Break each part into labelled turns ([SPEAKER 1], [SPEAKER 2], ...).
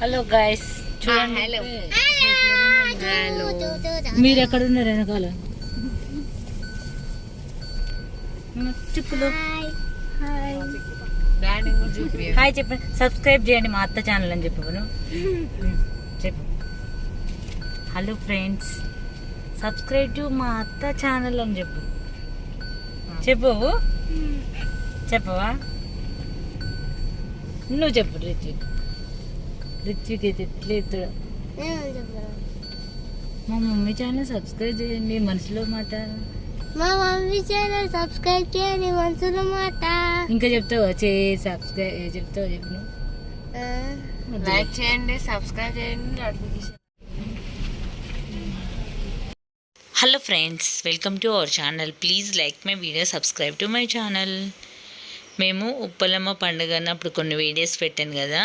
[SPEAKER 1] Hello guys చూడండి.
[SPEAKER 2] Hello
[SPEAKER 1] hello మీరు ఎక్కడ ఉన్నారు వెనకాల చిక్కులు హాయ్ చెప్పండి. సబ్స్క్రైబ్ చేయండి మా అత్త ఛానల్ అని చెప్పను చెప్పు. హలో ఫ్రెండ్స్ సబ్స్క్రైబ్ టు మా అత్త ఛానల్ అని చెప్పు. చెప్పు. చెప్పవా? నువ్వు చెప్పు రిత్విక్ రిత్విక్ అయితే లేదు మా మమ్మీ ఛానల్ సబ్స్క్రైబ్ చేయండి మనసులో మాట
[SPEAKER 3] మా మమ్మీ ఛానల్ సబ్స్క్రైబ్ చేయండి మనసులో మాట
[SPEAKER 1] ఇంకా చెప్తావా చే సబ్స్క్రైబ్ చెప్తావా చెప్పు నువ్వు వద్దులే.
[SPEAKER 2] లైక్ చేయండి సబ్స్క్రైబ్ చేయండి notification
[SPEAKER 1] hello friends welcome to our channel please like my video subscribe to my channel మేము ఉప్పలమ్మ పండుగ అన్నప్పుడు కొన్ని వీడియోస్ పెట్టాను కదా.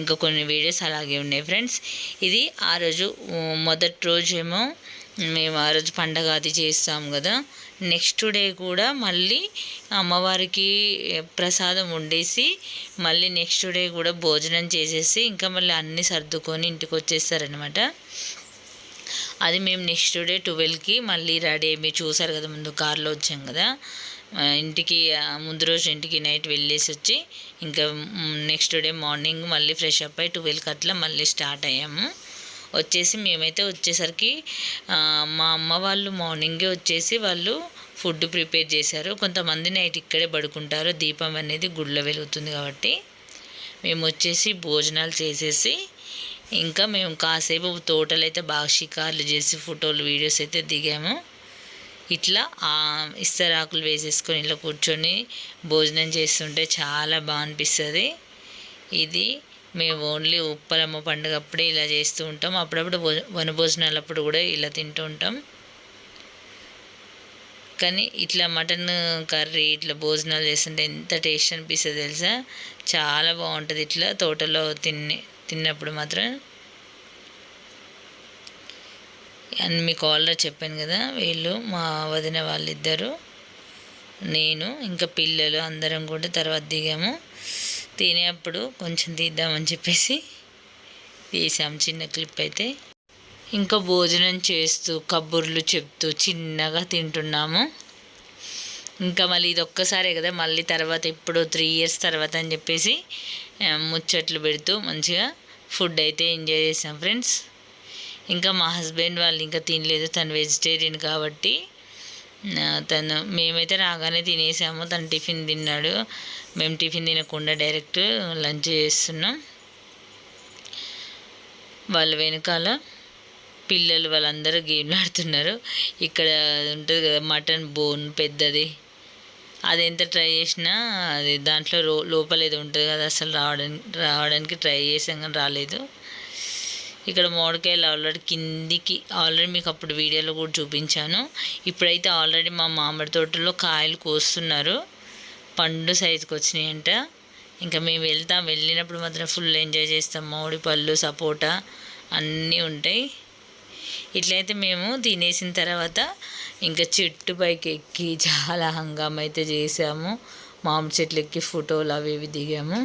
[SPEAKER 1] ఇంకా కొన్ని వీడియోస్ అలాగే ఉన్నాయి ఫ్రెండ్స్. ఇది ఆ రోజు మొదటి రోజేమో మేము ఆ రోజు పండగ అది చేస్తాం కదా. నెక్స్ట్ డే కూడా మళ్ళీ అమ్మవారికి ప్రసాదం వండేసి మళ్ళీ నెక్స్ట్ డే కూడా భోజనం చేసేసి ఇంకా మళ్ళీ అన్నీ సర్దుకొని ఇంటికి వచ్చేస్తారనమాట అది మేము నెక్స్ట్ డే ట్వెల్వ్కి మళ్ళీ రెడీ మీరు చూసారు కదా ముందు కార్లో వచ్చాం కదా. ఇంటికి ముందు రోజు ఇంటికి నైట్ వెళ్ళేసి వచ్చి ఇంకా నెక్స్ట్ డే మార్నింగ్ మళ్ళీ ఫ్రెష్ అప్ అయ్యి ట్వెల్వ్కి అట్లా మళ్ళీ స్టార్ట్ అయ్యాము. వచ్చేసి మేమైతే వచ్చేసరికి మా అమ్మ వాళ్ళు మార్నింగే వచ్చేసి వాళ్ళు ఫుడ్ ప్రిపేర్ చేశారు. కొంతమంది నైట్ ఇక్కడే పడుకుంటారు. దీపం అనేది గుడిలో వెలుగుతుంది కాబట్టి. మేము వచ్చేసి భోజనాలు చేసేసి ఇంకా మేము కాసేపు తోటలు అయితే బాగా షికార్లు చేసి ఫోటోలు వీడియోస్ అయితే దిగాము. ఇట్లా ఇస్తరాకులు వేసేసుకొని ఇలా కూర్చొని భోజనం చేస్తుంటే చాలా బాగా అనిపిస్తుంది ఇది మేము ఓన్లీ ఉప్పలమ్మ పండుగ అప్పుడే ఇలా చేస్తూ ఉంటాం. అప్పుడప్పుడు వనభోజనాలు అప్పుడు కూడా ఇలా తింటూ ఉంటాం. కానీ ఇట్లా మటన్ కర్రీ ఇట్లా భోజనాలు చేస్తుంటే ఎంత టేస్ట్ అనిపిస్తుంది తెలుసా? చాలా బాగుంటుంది ఇట్లా తోటలో తిని తిన్నప్పుడు మాత్రం. అని మీకు ఆల్రెడీ చెప్పాను కదా వీళ్ళు మా వదిన వాళ్ళిద్దరు నేను ఇంకా పిల్లలు అందరం కూడా తర్వాత దిగాము. తినేప్పుడు కొంచెం తీద్దామని చెప్పేసి తీసాం చిన్న క్లిప్ అయితే. ఇంకా భోజనం చేస్తూ కబుర్లు చెప్తూ చిన్నగా తింటున్నాము. ఇంకా మళ్ళీ ఇది ఒక్కసారే కదా మళ్ళీ తర్వాత ఇప్పుడు త్రీ ఇయర్స్ తర్వాత అని చెప్పేసి ముచ్చట్లు పెడుతూ మంచిగా ఫుడ్ అయితే ఎంజాయ్ చేసాం ఫ్రెండ్స్. ఇంకా మా హస్బెండ్ వాళ్ళు ఇంకా తినలేదు. తను వెజిటేరియన్ కాబట్టి తను మేమైతే రాగానే తినేసాము. తను టిఫిన్ తిన్నాడు. మేము టిఫిన్ తినకుండా డైరెక్ట్ లంచ్ చేస్తున్నాం. వాళ్ళ వెనకాల పిల్లలు వాళ్ళందరూ గేమ్లు ఆడుతున్నారు. ఇక్కడ ఉంటుంది కదా మటన్ బోన్ పెద్దది. అది ఎంత ట్రై చేసినా అది దాంట్లో రో లోపల ఏదో ఉంటుంది కదా అసలు రావడానికి రావడానికి ట్రై చేసాం కానీ రాలేదు. ఇక్కడ మామిడికాయలు ఆల్రెడీ కిందికి ఆల్రెడీ మీకు అప్పుడు వీడియోలో కూడా చూపించాను. ఇప్పుడైతే ఆల్రెడీ మా మామిడి తోటలో కాయలు కోస్తున్నారు. పండు సైజుకి వచ్చినాయంట. ఇంకా మేము వెళ్తాం. వెళ్ళినప్పుడు మాత్రం ఫుల్ ఎంజాయ్ చేస్తాం. మామిడి పళ్ళు సపోటా అన్నీ ఉంటాయి. ఇట్లయితే మేము తినేసిన తర్వాత ఇంకా చెట్టు పైకి ఎక్కి చాలా హంగామైతే అయితే చేసాము. మామిడి చెట్లు ఎక్కి ఫోటోలు అవి ఇవి దిగాము.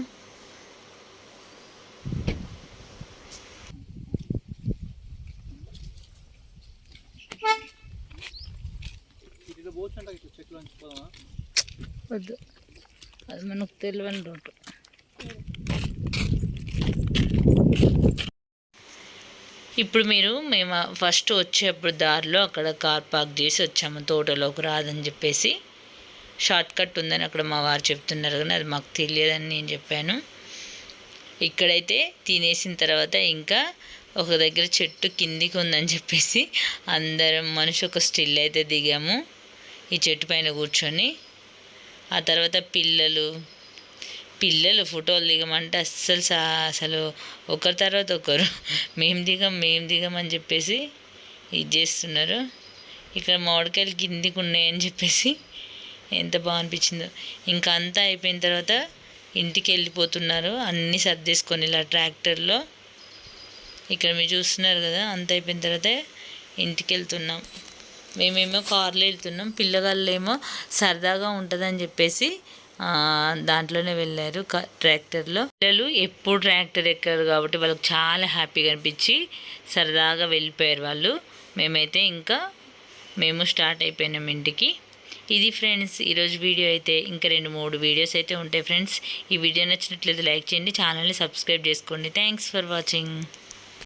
[SPEAKER 1] వద్దు. అది మనకు తెలియని రూట్. ఇప్పుడు మీరు మేము ఫస్ట్ వచ్చేప్పుడు దారిలో అక్కడ కార్ పార్క్ చేసి వచ్చాము తోటలోకి రాదని చెప్పేసి. షార్ట్ కట్ ఉందని అక్కడ మా వారు చెప్తున్నారు కానీ అది మాకు తెలియదని నేను చెప్పాను. ఇక్కడైతే తినేసిన తర్వాత ఇంకా ఒక దగ్గర చెట్టు కిందికి ఉందని చెప్పేసి అందరం మనిషి ఒక స్టిల్ అయితే దిగాము. ఈ చెట్టు పైన కూర్చొని ఆ తర్వాత పిల్లలు పిల్లలు ఫోటోలు దిగమంటే అస్సలు సా అసలు ఒకరి తర్వాత ఒకరు మేము దిగం మేము దిగమని చెప్పేసి ఇది చేస్తున్నారు. ఇక్కడ మామిడికాయలు కిందికి ఉన్నాయని చెప్పేసి ఎంత బాగా అనిపించిందో ఇంకా అంతా అయిపోయిన తర్వాత ఇంటికి వెళ్ళిపోతున్నారు. అన్నీ సర్దేసుకొని ఇలా ట్రాక్టర్లో. ఇక్కడ మీరు చూస్తున్నారు కదా అంత అయిపోయిన తర్వాత ఇంటికి వెళ్తున్నాం. మేమేమో కార్లో వెళ్తున్నాం. పిల్లగాళ్ళేమో సరదాగా ఉంటుందని చెప్పేసి దాంట్లోనే వెళ్ళారు క- ట్రాక్టర్లో. పిల్లలు ఎప్పుడు ట్రాక్టర్ ఎక్కారు కాబట్టి వాళ్ళకి చాలా హ్యాపీగా అనిపించి సరదాగా వెళ్ళిపోయారు వాళ్ళు. మేమైతే ఇంకా మేము స్టార్ట్ అయిపోయినాం ఇంటికి. ఇది ఫ్రెండ్స్ ఈరోజు వీడియో అయితే ఇంకా రెండు మూడు వీడియోస్ అయితే ఉంటాయి ఫ్రెండ్స్. ఈ వీడియో నచ్చినట్లయితే లైక్ చేయండి ఛానల్ని సబ్స్క్రైబ్ చేసుకోండి. Thanks for watching.